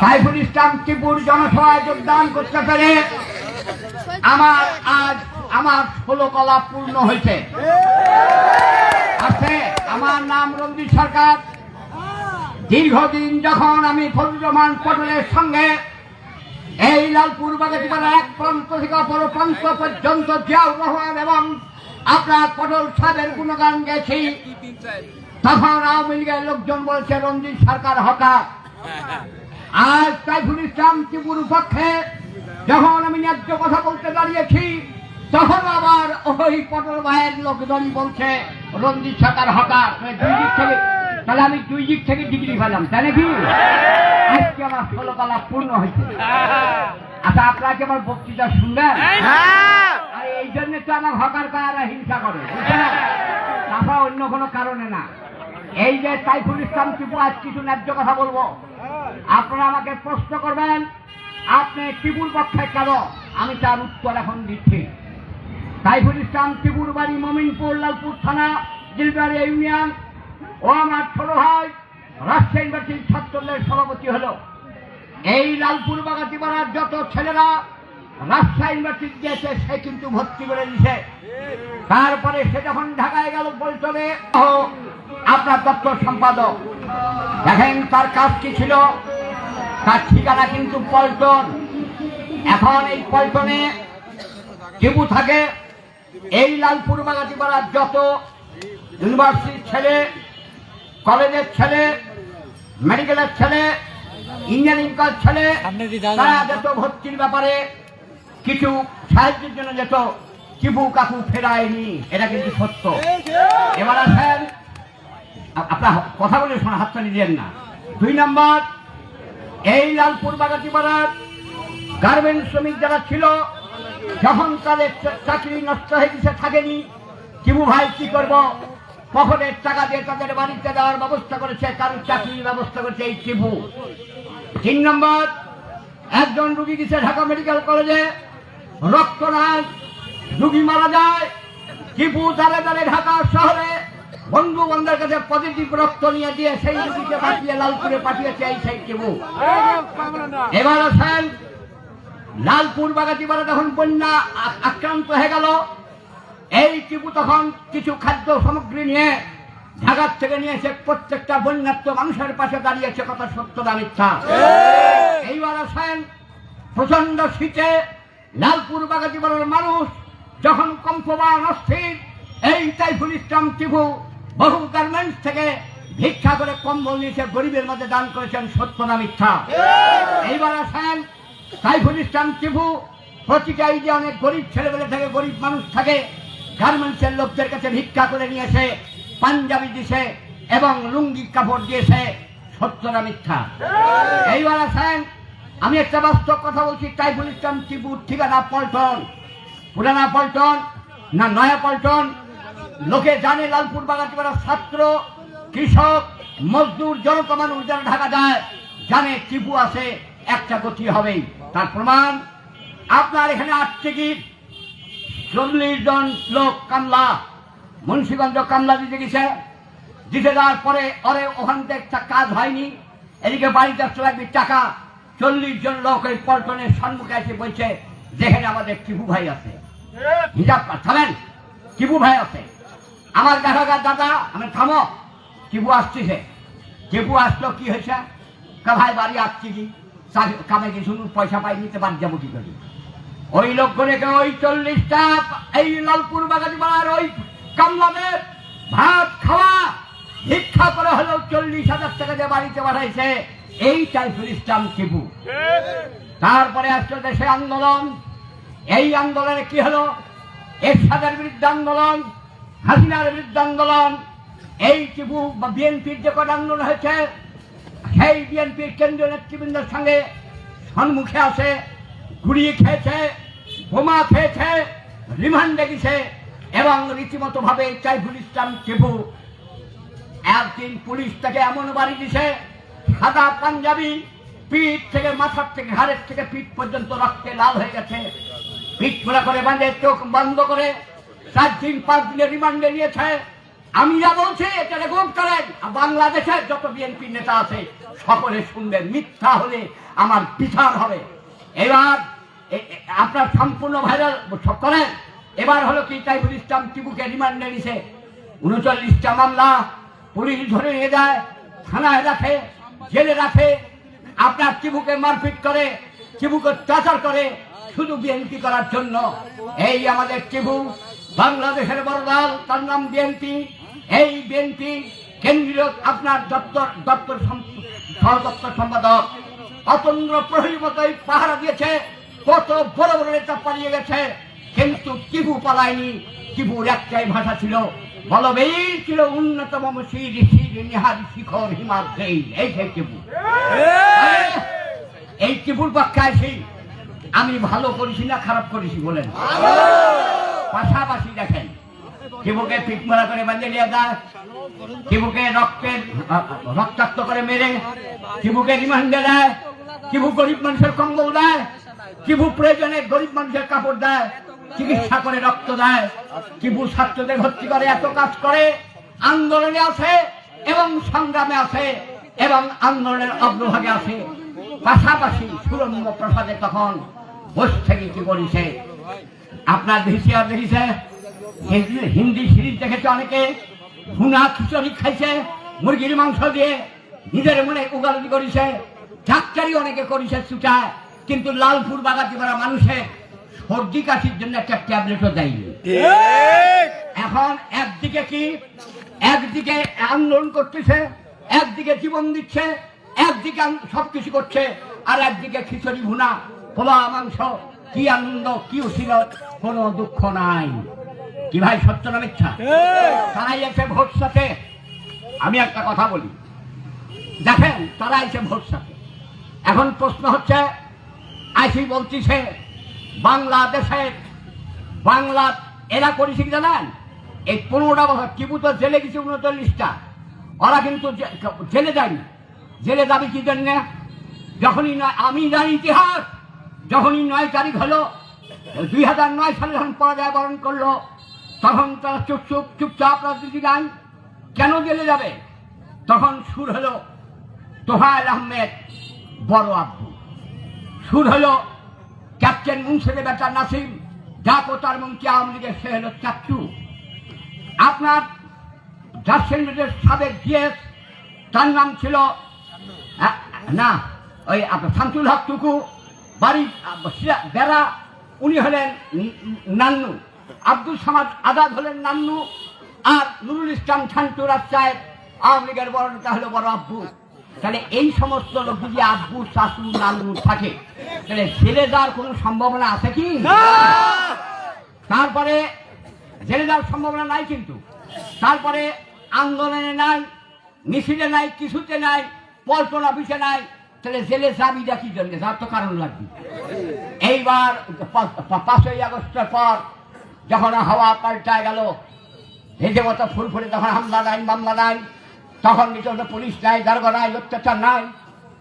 সাইফুল ইসলাম ত্রিপুর জনসভায় যোগদান করতে পেরে আমার আজ আমার ষোলো কলা পূর্ণ হয়েছে। আছে, আমার নাম রঞ্জিত সরকার। দীর্ঘদিন যখন আমি ফজলুর রহমান পটলের সঙ্গে এই লালপুর বাগাতিপাড়া এক প্রান্ত থেকে অপর প্রান্ত পর্যন্ত জিয়াউর রহমান এবং আপনার পটল সাহেবের গুণগান গেছি তখন আওয়ামী লীগের লোকজন বলছে, রঞ্জিত সরকার হঠাৎ আজ সাইফুল ইসলাম টিপুর পক্ষে যখন আমি ন্যায্য কথা বলতে দাঁড়িয়েছি তখন আবার ওই পটল ভাইয়ের লোকজনই বলছে রঞ্জিত সরকার মানে দুই দিক থেকে তাহলে আমি দুই দিক থেকে ডিগ্রি পেলাম তাই নাকি? আজকে আমার ষোলো কালা পূর্ণ হয়েছে। আচ্ছা আপনারা কি আমার বক্তৃতা শুনবেন? আর এই জন্য তো আমার হকার কারা হিংসা করে? তাছাড়া অন্য কোনো কারণে না। এই যে সাইফুল ইসলাম টিপু আজ কিছু ন্যায্য কথা বলব। আপনারা আমাকে প্রশ্ন করবেন, আপনি টিপুর পক্ষে কেন? আমি তার উত্তর এখন দিচ্ছি। সাইফুল ইসলাম টিপুর বাড়ি মমিনপুর, লালপুর থানা, জিলবাড়ি ইউনিয়ন, ও আমার ছোট ভাই, রাজশাহী ইউনিভার্সিটির ছাত্রদের সভাপতি হল। এই লালপুর বাগাতি পাড়ার যত ছেলেরা রাজশাহী ইউনিভার্সিটি গিয়েছে সে কিন্তু ভর্তি করে দিছে তারপরে সে যখন ঢাকায় গেল বলতলে আপনার দপ্তর সম্পাদক। দেখেন তার কাজ কি ছিল? তার ঠিকানা কিন্তু পল্টন। এখন এই পল্টনে টিপু থাকে। এই লালপুর বাগাতি পাড়ার যত ইউনিভার্সিটির ছেলে কলেজের ছেলে মেডিকেলের ছেলে ইঞ্জিনিয়ারিং কলেজ ছেলে তারা যেত ভর্তির ব্যাপারে কিছু সাহায্যের জন্য যেত চিবু কাকু ফেরায়নি এটা কিন্তু সত্য। এবার আসেন আপনার কথা বলে শোনা হাতটা দিলেন না। দুই নম্বর এই লালপুর বাগাতি পাড়ার গার্মেন্ট শ্রমিক যারা ছিল, যখন তাদের চাকরি নষ্ট হয়ে গেছে, থাকেনি, কিবু ভাই কি করব? পকেটের টাকা দিয়ে তাদের বাড়িতে দেওয়ার ব্যবস্থা করেছে কারণ চাকরির ব্যবস্থা করেছে এই টিপু তিন নম্বর, একজন রুগী গেছে ঢাকা মেডিকেল কলেজে রক্তনাথ রুগী মারা যায় টিপু তারে তারে ঢাকা শহরে বন্ধু বান্ধবের কাছে পজিটিভ রক্ত নিয়ে দিয়ে সেই রুগীকে পাঠিয়ে লালপুরে পাঠিয়েছে এই সেই টিপু এবার আছেন লালপুর বাগাতিপাড়া যখন বন্যা আক্রান্ত হয়ে গেল, এই টিপু তখন কিছু খাদ্য সামগ্রী নিয়ে ঢাকার থেকে নিয়ে এসে প্রত্যেকটা বন্যাত্ম মানুষের পাশে দাঁড়িয়েছে, কথা সত্য না মিথ্যা। এইবার আসেন প্রচণ্ড শীতে লালপুর বাগাতিপাড়ার মানুষ যখন কম্পমান অস্থির, এই তাইফুল ইসলাম টিপু বহু গার্মেন্টস থেকে ভিক্ষা করে কম্বল নিয়ে এসে গরিবের মধ্যে দান করেছেন সত্য না মিথ্যা। এইবার আসেন সাইফুল ইসলাম টিপু প্রতিটা যে অনেক গরিব ছেলেবেলে থাকে গরিব মানুষ থাকে, গার্মেন্টসের লোকদের কাছে ভিক্ষা করে নিয়েছে পাঞ্জাবি দিছে এবং লুঙ্গি কাপড় দিয়েছে সত্য না মিথ্যা। এইবার আসেন, আমি একটা বাস্তব কথা বলছি, সাইফুল ইসলাম টিপুর ঠিকানা পল্টন। পুরানা পল্টন না নয়া পল্টন? লোকে জানে লালপুর বাগাতিপাড়া ছাত্র, কৃষক, মজদুর, জনতা মানুষ যারা ঢাকা যায়, জানে টিপু আছে একটা গতি হবেই। তার প্রমাণ, আপনার এখানে আট টিকিট চল্লিশ জন লোক কামলা, মুন্সিগঞ্জ কামলা দিতে গেছে। দিতে যাওয়ার পরে ওরে ওখান থেকে একটা কাজ হয়নি। এদিকে বাড়িতে লাগবে টাকা। চল্লিশ জন লোক ওই পল্টনের সম্মুখে এসে বলছে, যেখানে আমাদের টিপু ভাই আছে। হিসাব থামেন টিপু ভাই আছে। আমার দেখাগার দাদা আমি থামো টিপু আসতেছে? টিপু আসলো, কি হয়েছে? কা ভাই বাড়ি আসছি কি? কামে কি শুনুন, পয়সা পাই নিতে বাড়ি যাব কি করি? ওই লোকগুলোকে ওই চল্লিশটা, এই লালপুর বাগাতি পাড়ার ওই কামলাদের ভাত খাওয়া, ভিক্ষা করে হলেও চল্লিশ হাজার টাকা দিয়ে বাড়িতে পাঠাইছে। এই টাইফুল ইসলাম টিপু তারপরে আসলো দেশে আন্দোলন। এই আন্দোলনে কি হলো? এরশাদের বিরুদ্ধে আন্দোলন। হাসিনার বিরুদ্ধে আন্দোলন, এই টিপু বা বিএনপির যে কটা আন্দোলন হয়েছে, সেই বিএনপির কেন্দ্রীয় নেতৃবৃন্দের সঙ্গে সম্মুখে আছে গুড়িয়ে খেয়েছে, বোমা খেয়েছে, রিমান্ডে গেছে এবং রীতিমতো ভাবে চাইফুল ইসলাম টিপু একদিন পুলিশ তাকে এমন বাড়ি দিছে, সাদা পাঞ্জাবি, পিঠ থেকে মাথার থেকে ঘাড়ের থেকে পিঠ পর্যন্ত রক্তে লাল হয়ে গেছে। পিঠ খোলা করে বাঁধে, চোখ বন্ধ করে চার দিন, পাঁচ দিনের রিমান্ডে নিয়েছে। আমি যা বলছি, এটা রেকর্ড করেন। বাংলাদেশের যত বিএনপি নেতা আছে, সকলে শুনবেন, মিথ্যা হলে আমার বিচার হবে। এবার আপনার সম্পূর্ণ ভাইরাল করেন। এবার হলো কি টাইফুল ইসলাম টিপুকে রিমান্ডে নিছে। উনচল্লিশটা মামলা, পুলিশ ধরে নিয়ে যায়, থানায় রাখে, জেলে রাখে। আপনার টিপুকে মারপিট করে, টিপুকে টর্চার করে, শুধু বিএনপি করার জন্য। এই আমাদের টিপু বাংলাদেশের বড় দল, তার নাম বিএনপি এই বিএনপি কেন্দ্রীয় আপনার দপ্তর দপ্তর সহদপ্তর সম্পাদক অতন্দ্র প্রহরী মতোই পাহারা দিয়েছে। কত বড় বড় নেতা পালিয়ে গেছে। কিন্তু কিবু পালায়নি। টিপুর একটাই ভাষা ছিল বলবেই ছিল উন্নতম নিহার শিখর হিমাদ্রেই এই সেই টিপু। এই টিপুর পক্ষে আমি ভালো করেছি না খারাপ করেছি বলেন? পাশাপাশি দেখেন। টিপুকে পিক মারা করে বাঁধে নিয়ে দেয় টিপুকে রক্তের রক্তাক্ত করে মেরে। টিপুকে রিমান্ডে দেয়। টিপু গরিব মানুষের কম্বল দেয়। টিপু প্রয়োজনে গরিব মানুষের কাপড় দেয়। চিকিৎসা করে রক্ত দেয়। টিপু ছাত্রদের ভর্তি করে, এত কাজ করে। আন্দোলনে আছে এবং সংগ্রামে আছে এবং আন্দোলনের অগ্রভাগে আছে পাশাপাশি সুরম্য প্রসাদে তখন বস থেকে কি করেছে? আপনার ভিসিআর দেখেছে হিন্দি- সিরিজ দেখেছে অনেকে? ভুনা খিচুড়ি খাইছে মুরগির মাংস দিয়ে নিজের মনে উগালি করেছে। ডাক্তারি অনেকে করেছে ছুটায় কিন্তু লালপুর বাগাতি পাড়া মানুষের সর্দি কাশির জন্য একটা ট্যাবলেটও দেয়নি। এখন একদিকে কি? একদিকে আন্দোলন করতেছে একদিকে জীবন দিচ্ছে একদিকে সবকিছু করছে আর একদিকে খিচুড়ি ভুনা পোলা মাংস কি আনন্দ কি ছিল কোনো দুঃখ নাই। কি ভাই সত্য না মিথ্যা? তারাই এসে ভোট সাথে আমি একটা কথা বলি। দেখেন তারা এসে ভোট সাথে এখন প্রশ্ন হচ্ছে আইসি বলতেছে বাংলাদেশের বাংলা এরা করেছে কি জানেন? এই পনেরোটা বছর টিপু তো জেলে গেছে উনচল্লিশটা। ওরা কিন্তু জেলে যায়নি। জেলে যাবে কি জন্য? যখনই নয় আমি জানি ইতিহাস যখনই নয় তারিখ হলো, দুই হাজার নয় সালে যখন পরাজয় বরণ করল, তখন তারা চুপ চুপ, চুপচাপ রাজনীতি নাই কেন জেলে যাবে? তখন সুর হলো তোহায়েল আহমেদ, বড় আব্বু। সুর হলো ক্যাপ্টেন মুন্সিদের বেটা নাসিম, ডাকো তার মন্ত্রী আওয়ামী লীগের, সে হলো চাচ্চু। আপনার জার্সেন্ডের সাবেক জিএস, তার নাম ছিল না, ওই আপনার শামসুল হক টুকু বাড়ি বেড়া উনি হলেন নান্নু। আব্দুল সামাদ আজাদ হলেন নান্নু। আর নুরুল ইসলাম ছান্টু রাস্তায় আওয়ামী লীগের বড় নেতা হলো বড় আব্বু। তাহলে এই সমস্ত লোক যদি আব্বু শাশু নান্নু থাকে তাহলে জেলে যাওয়ার কোনো সম্ভাবনা আছে কি? তারপরে জেলে যাওয়ার সম্ভাবনা নাই কিন্তু। তারপরে আন্দোলনে নাই মিছিলে নাই কিছুতে নাই পল্টন অফিসে নাই তাহলে জেলে যাবি কি জন্য? যার তো কারণ লাগবে। এইবার পাঁচই আগস্টের পর যখন হাওয়া পাল্টায় গেল ভেজে মতো ফুল ফুলে তখন হামলা নাই মামলা নাই তখন নিচে পুলিশ নাই, দারোগা নাই, অত্যাচার নাই,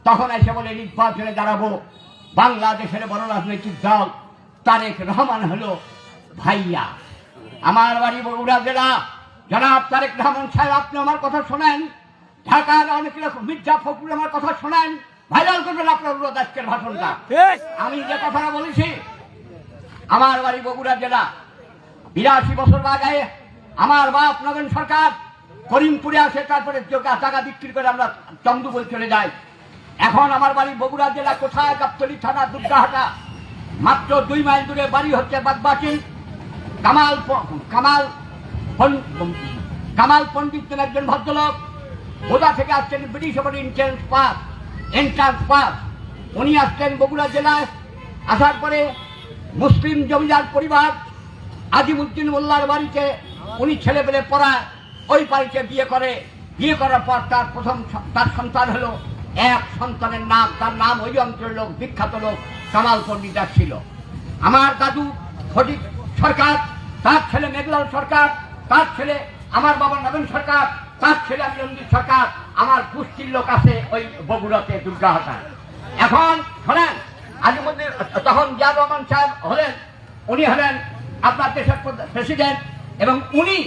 তখন এসে বলে, নির্বাচনে দাঁড়াবো। বাংলাদেশের বড় রাজনৈতিক দল তারেক রহমান হলো ভাইয়া। আমার বাড়ি বগুড়া জেলা। জনাব তারেক রহমান সাহেব, আপনি আমার কথা শোনেন। ঢাকার অনেক মির্জা ফখরুল আমার কথা শোনেন। ভাইরাল করবেন আপনার অনুরোধ আজকের ভাষণটা। আমি যে কথাটা বলেছি আমার বাড়ি বগুড়া জেলা। বিরাশি বছর আগে আমার বাপ নগেন সরকার করিমপুরে আসে তারপরে টাকা বিক্রি করে আমরা চন্দ্রপুর চলে যাই। এখন আমার বাড়ি বগুড়া জেলা কোথায়? গাবতলি থানা দুর্গাহাটা। মাত্র দুই মাইল দূরে বাড়ি হচ্ছে বাদবাকি। কামাল কামাল কামাল পণ্ডিত একজন ভদ্রলোক। বোদা থেকে আসছেন ব্রিটিশ ওপর এন্ট্রান্স পাস এন্ট্রান্স পাস উনি আসছেন বগুড়া জেলায়। আসার পরে মুসলিম জমিদার পরিবার আজিমুদ্দিন মোল্লার বাড়িতে উনি ছেলে পেলে পড়ায়, ওই বাড়িতে বিয়ে করে। বিয়ে করার পর তার প্রথম তার সন্তান হলো এক সন্তানের নাম। তার নাম ওই অঞ্চলের লোক, বিখ্যাত লোক, কামাল পণ্ডিত ছিল। আমার দাদু ফটিক সরকার, তার ছেলে মেঘলাল সরকার, তার ছেলে আমার বাবা নবীন সরকার তার ছেলে রঞ্জিত সরকার, আমার গোষ্ঠীর লোক আছে ওই বগুড়াতে দুর্গা দুর্গাহাটা এখন শোনেন আজ মধ্যে তখন জিয়া রহমান সাহেব হলেন, উনি হলেন আপনার দেশের প্রেসিডেন্ট এবং উনি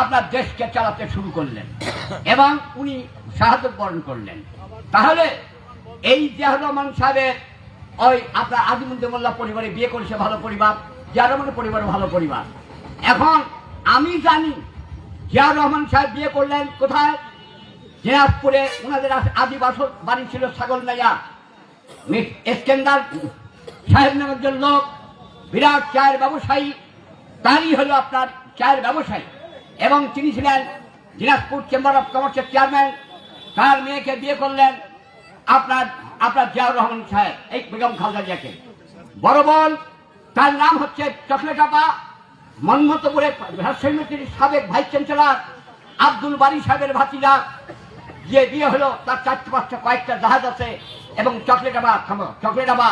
আপনার দেশকে চালাতে শুরু করলেন এবং উনি সাহায্য বরণ করলেন। তাহলে এই জিয়াউর রহমান সাহেবের ওই আপনার আজিমুদ্দিন মোল্লা পরিবারে বিয়ে করেছে ভালো পরিবার, জিয়াউর রহমানের পরিবার ভালো পরিবার। এখন আমি জানি জিয়াউর রহমান সাহেব বিয়ে করলেন কোথায়? দিনাজপুরে। ওনাদের আদি বাসর বাড়ি ছিল ছাগল নাইয়া স্কেন্দার সাহেব নামের একজন লোক, বিরাট চায়ের ব্যবসায়ী। তারই হলো আপনার চায়ের ব্যবসায়ী। এবং তিনি ছিলেন দিনাজপুর চেম্বার অফ কমার্সের চেয়ারম্যান। তার মেয়েকে বিয়ে করলেন আপনার আপনার জিয়াউর রহমান সাহেব, এই বেগম খালদা জিয়াকে। বড় বল, তার নাম হচ্ছে চকলেট আপা। মন্মতপুরে রাজশাহীর সাবেক ভাইস চ্যান্সেলর আব্দুল বারি সাহেবের ভাতিজা, যে বিয়ে হলো, তার চারটে পাঁচটা কয়েকটা জাহাজ আছে এবং চকলেট আবা থামো, চকলেট আবা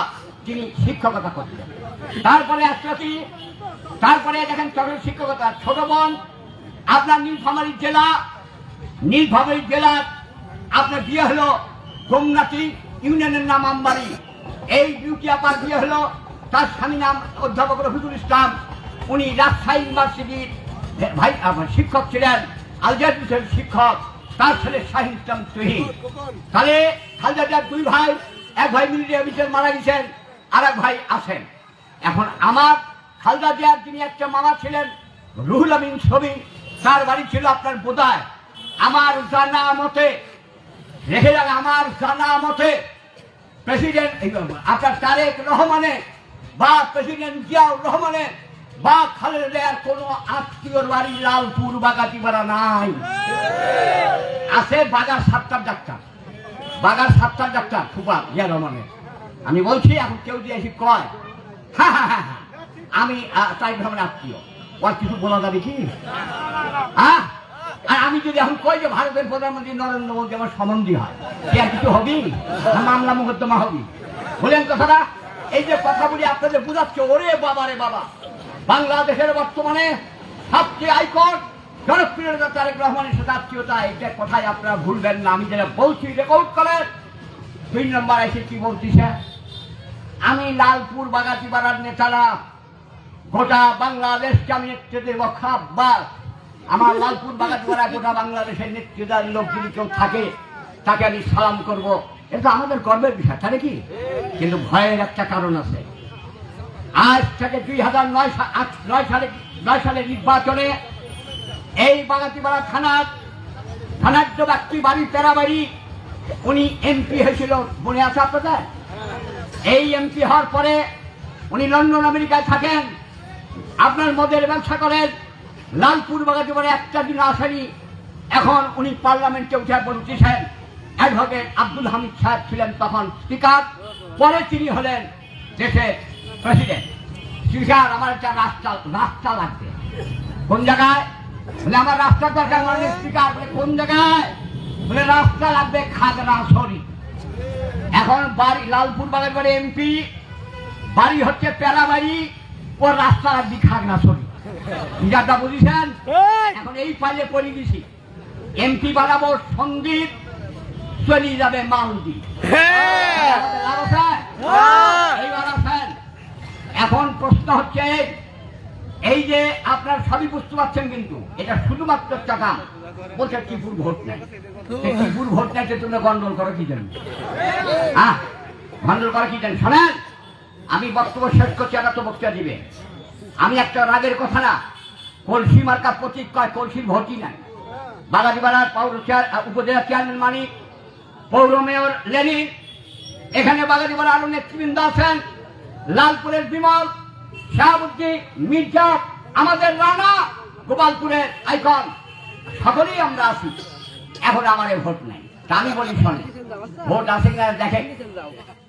তিনি শিক্ষকতা করতেন। তারপরে আসলো তারপরে দেখেন চকলেট শিক্ষকতা ছোট বোন, আপনার নীলফামারী জেলা নীলফামারী জেলার আপনার বিয়ে হলো গোমনাথি ইউনিয়নের নাম আমবাড়ি এই বিউটি আপার বিয়ে হলো, তার স্বামী নাম অধ্যাপক রফিকুল ইসলাম। উনি রাজশাহী ইউনিভার্সিটির ভাই শিক্ষক ছিলেন আলজাদিসের শিক্ষক, তার ছেলে শাহিন ইসলাম তুহিন। তাহলে খালদাজার দুই ভাই, এক ভাই মিলিটারি অফিসার মারা গেছেন, আর এক ভাই আছেন। এখন আমার খালদা জিয়ার যিনি একটা মামা ছিলেন, রুহুল আমিন ছবি, তার বাড়ি ছিল আপনার বোধায় আমার জানা মতে রেখে যান আমার জানা মতে প্রেসিডেন্ট আপনার তারেক রহমানের, বা প্রেসিডেন্ট জিয়াউর রহমানের বা খালেদার কোন আত্মীয়র বাড়ি লালপুর বাগাতিপাড়া নাই। আছে বাজার সাতটার ডাক্তার বাগার সাতটার ডাক্তার ফুপা জিয়া রহমানের। আমি বলছি, এখন কেউ দিয়ে এসে কয় আমি তাই রহমানের আত্মীয়। ওর কিছু বলা যাবে কি? হ্যাঁ আর আমি যদি এখন কই যে ভারতের প্রধানমন্ত্রী নরেন্দ্র মোদী আমার সম্বন্ধী হয় আর কিছু হবি মামলা মোকদ্দমা হবি বলেন কথাটা, এই যে কথা বলি আপনাদের বুঝাচ্ছে, ওরে বাবা রে বাবা। বাংলাদেশের বর্তমানে সবচেয়ে আইকন জনপ্রিয় নেতা তারেক রহমানের সাথে আত্মীয়তা এটা কথাই আপনারা ভুলবেন না, আমি যেটা বলছি রেকর্ড করেন দুই নম্বর এসে কি বলতিছে, আমি লালপুর বাগাতি পাড়ার নেতারা, গোটা বাংলাদেশকে আমি নেতৃত্বে দেব খাবার আমার লালপুর বাগাতিপাড়া গোটা বাংলাদেশের নেতৃত্বের লোক যদি কেউ থাকে, তাকে আমি সালাম করব। এটা আমাদের গর্বের বিষয় তাহলে কি কিন্তু ভয়ের একটা কারণ আছে। আজ থেকে দুই হাজার নয় নয় সালে নির্বাচনে এই বাগাতিপাড়া থানার থানার যে ব্যক্তি বাড়ি, তেরা বাড়ি, উনি এমপি হয়েছিল মনে আছে আপনাদের? এই এমপি হওয়ার পরে উনি লন্ডন, আমেরিকায় থাকেন। আপনার মদের ব্যবসা করেন। লালপুর বাগাতে পরে একটা দিন আসেনি। এখন উনি পার্লামেন্টে উঠে বলতেছেন, অ্যাডভোকেট আব্দুল হামিদ সাহেব ছিলেন তখন স্পিকার। পরে তিনি হলেন দেশের প্রেসিডেন্ট আমার একটা রাস্তা রাস্তা লাগবে। কোন জায়গায়? বলে আমার রাস্তা দরকার মানে স্পিকার বলে কোন জায়গায়? বলে রাস্তা লাগবে খাগড়াছড়ি এখন বাড়ি লালপুর বাগের এমপি বাড়ি হচ্ছে প্যারা বাড়ি ওর রাস্তা লাগবে খাগড়াছড়ি বিজারটা বুঝেছেন? এখন এই পাইলে পড়ে গেছি। এমপি বানাবো সংগীত চলে যাবে মালদি লাভ আছে? এইবার এখন প্রশ্ন হচ্ছে, এই যে আপনার সবই বুঝতে পারছেন কিন্তু, এটা শুধুমাত্র টাকা বলছে টিপুর ভোট নেই। সে টিপুর ভোট নেই তোমরা গন্ডল করো কি জানি। হ্যাঁ? গন্ডল করো কি জানি। শোনেন, আমি বক্তব্য শেষ করছি একটা তো বক্তব্য দিবে। আমি একটা রাগের কথা না, কলসি মার্কা প্রতীক কয়, কলসির ভোটই নাই। বাগাতিপাড়ার পৌর উপজেলা চেয়ারম্যান মানিক, পৌর মেয়র লেনিন, এখানে বাগাতিপাড়া আরও নেতৃবৃন্দ আছেন। লালপুরের বিমল শাহাবুদ্দিন, মির্জা, আমাদের রানা, গোপালপুরের আইকন। সকলেই আমরা আছি। এখন আমার ভোট নেই। আমি বলি শোনে ভোট আছে কিনা দেখে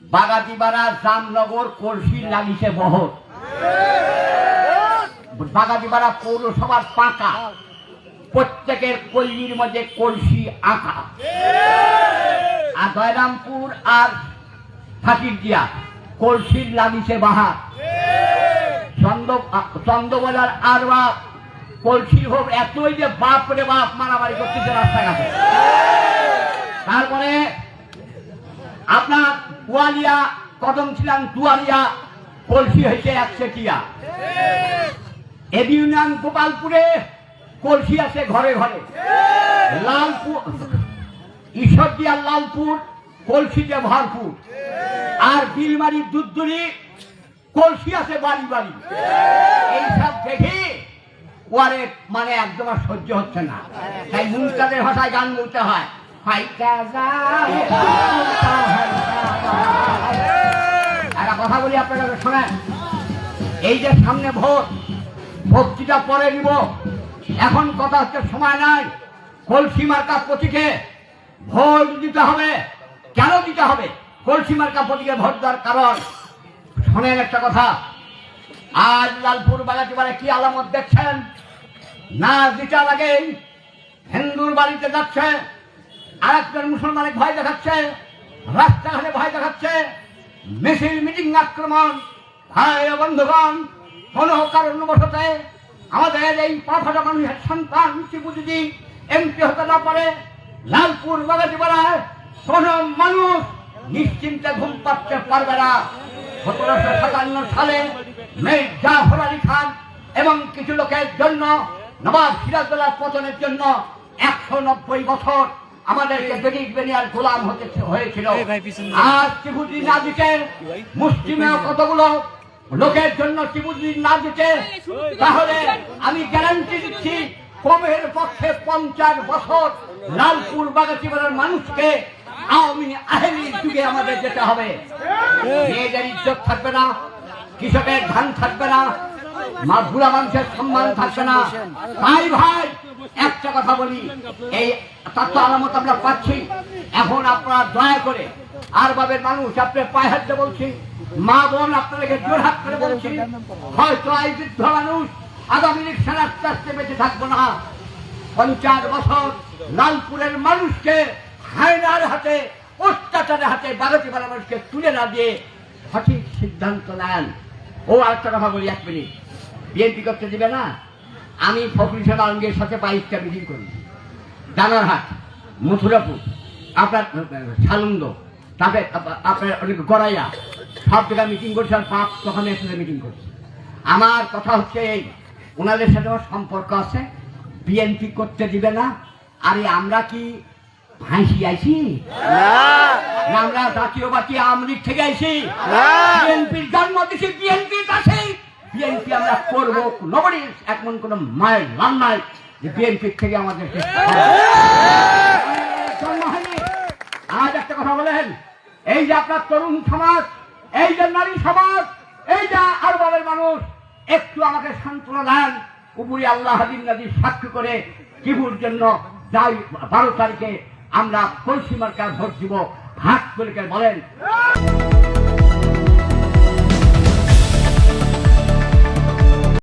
বাগাতিপাড়া, জামনগর, কলসি, লাগিছে বহর বাগাতিপাড়া পৌরসভার পাকা। প্রত্যেকের কল্লির মধ্যে কলসি আঁকা। আর দয়রামপুর আর ফাঁকির দিয়া। কলসির লাগিছে বাহার। চন্দ চন্দ্রবাজার আর বাপ কলসির হোক, এতই যে বাপ রে বাপ মারামারি করতেছে রাস্তাঘাটে। তারপরে আপনার কুয়ালিয়া কদম ছিলাম দুয়ালিয়া কলসি হয়েছে একশেটিয়া এবি ইউনিয়ন গোপালপুরে কলসি আছে ঘরে ঘরে। লালপুর ঈশ্বরদিয়া লালপুর কলসিতে ভরপুর। আর বিলমারি দুধদুরি কলসি আছে বাড়ি বাড়ি। এইসব দেখে ওয়ারে মানে একদম আর সহ্য হচ্ছে না। তাই মুমতাদের ভাষায় গান বলতে হয় একটা কথা বলি আপনারা শোনেন। এই যে সামনে ভোট, ভক্তিটা পরে নিব। এখন কথা হচ্ছে সময় নাই। কলসি মার্কা প্রতীকে ভোট দিতে হবে। কেন দিতে হবে? কলসি মার্কা প্রতীকে ভোট দেওয়ার কারণ। শোনেন একটা কথা। আজ লালপুর বাগাতিবারে কি আলামত দেখছেন? না দিটা লাগে হিন্দুর বাড়িতে যাচ্ছে। আর একজন মুসলমানের ভয় দেখাচ্ছে। রাস্তাঘাটে ভয় দেখাচ্ছে। মিছিল, মিটিং, আক্রমণ। ভাই বন্ধুগণ, কোন কারণবশতে আমাদের এই পাঠাটা মানুষের সন্তান শিবুদি এমপি হতে না পারে। লালপুর বাগাতিপাড়ায় কোন মানুষ নিশ্চিন্তে ঘুম পাচ্ছে পারবে না সতেরোশো সাতান্ন সালে ফরালি খান এবং কিছু লোকের জন্য নবাব সিরাজদৌলার পতনের জন্য একশো নব্বই বছর আমাদেরকে ব্রিটিশ বেনিয়ার গোলাম হতে হয়েছিল। আর ত্রিভুজি না দিতে মুসলিমেও কতগুলো লোকের জন্য ত্রিভুজি না দিতে তাহলে আমি গ্যারান্টি দিচ্ছি কমের পক্ষে পঞ্চাশ বছর লালপুর বাগাতিপাড়ার মানুষকে আওয়ামী আহেলি যুগে আমাদের যেতে হবে। মেয়েদের ইজ্জত থাকবে না কৃষকের ধান থাকবে না মা বুড়া মানুষের সম্মান থাকবে না। তাই ভাই একটা কথা বলি এই তার তো আলামত আমরা পাচ্ছি। এখন আপনারা দয়া করে আর বাবের মানুষ আপনার পায়ে হাতে বলছি মা বোন আপনাদেরকে জোর হাত করে বলছি হয়তো এই বৃদ্ধ মানুষ আগামী ইলেকশন আস্তে আস্তে বেঁচে থাকব না। পঞ্চাশ বছর লালপুরের মানুষকে হায়নার হাতে, অত্যাচারের হাতে বাগাতি পাড়া মানুষকে তুলে না দিয়ে সঠিক সিদ্ধান্ত নেন। ও আরেকটা কথা বলি, এক মিনিট। বিএনপি করতে দিবে না। আমি ফখরুল ইসলাম আলমগীর সাথে বাইশটা মিটিং করি দানারহাট মথুরাপুর, আপনার, সালন্দ তারপরে আপনার অনেক গড়াইয়া। সব জায়গায় মিটিং করছি আর পাঁচ দোকানে এসে মিটিং করছি। আমার কথা হচ্ছে এই, ওনাদের সাথে সম্পর্ক আছে। বিএনপি করতে দিবে না। আরে আমরা কি ভাইসি আইছি? না। আমরা জাতীয়বাদী আওয়ামী লীগ থেকে আইছি। বিএনপির জন্ম দিছি বিএনপির কাছে। বিএনপি আমরা করব নবরী এমন কোন মায়ের নাম নাই যে বিএনপির থেকে আমাদের জন্ম হয়নি আজ একটা কথা বলেন এই যে আপনার তরুণ সমাজ এই যে নারী সমাজ এই যে আরবালের মানুষ একটু আমাকে সান্ত্বনা দেন উপরে আল্লাহ হাদিম নাদির সাক্ষী করে কিবুর জন্য যাই বারো তারিখে আমরা কলসি কাজ ভোট দিব হাত করে বলেন?